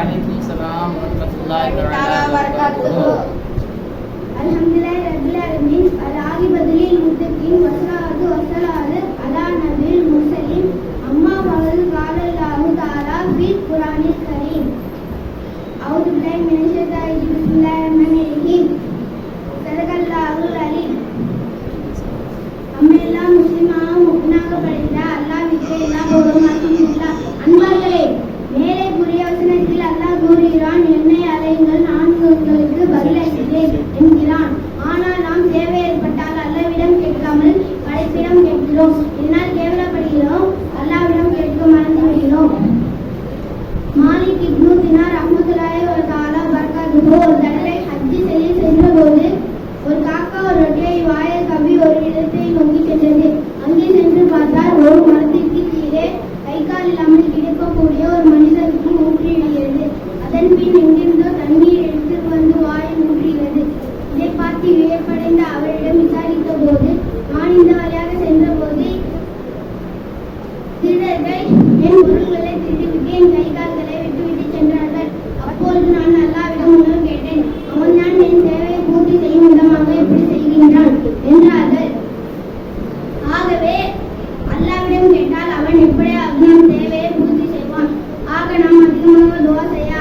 وعليكم السلام ورحمة الله وبركاته الحمد لله رب العالمين العاقبة للمتقين والصلاة والسلام விடுகிறோம் என்னால் கேவலப்படுகிறோம் அல்லாவிடம் கேட்க மறந்து விடுகிறோம். மாலிக் இப்னு தினார் அஹமதுல்லாய் ஒரு திருடர்கள் என் பொருள்களை திருடிவிட்டு என் கை கால்களை விட்டுவிட்டு சென்றார்கள். அப்போது நான் அல்லாவிடம் உணவு கேட்டேன். அவன் தான் என் தேவையை பூர்த்தி செய்யும் விதமாக எப்படி செய்கின்றான் என்றார்கள். ஆகவே அல்லாவிடம் கேட்டால் அவன் எப்படியாவது நம் தேவையை பூர்த்தி செய்வான். ஆக நாம் அதிகமாக துவா செய்ய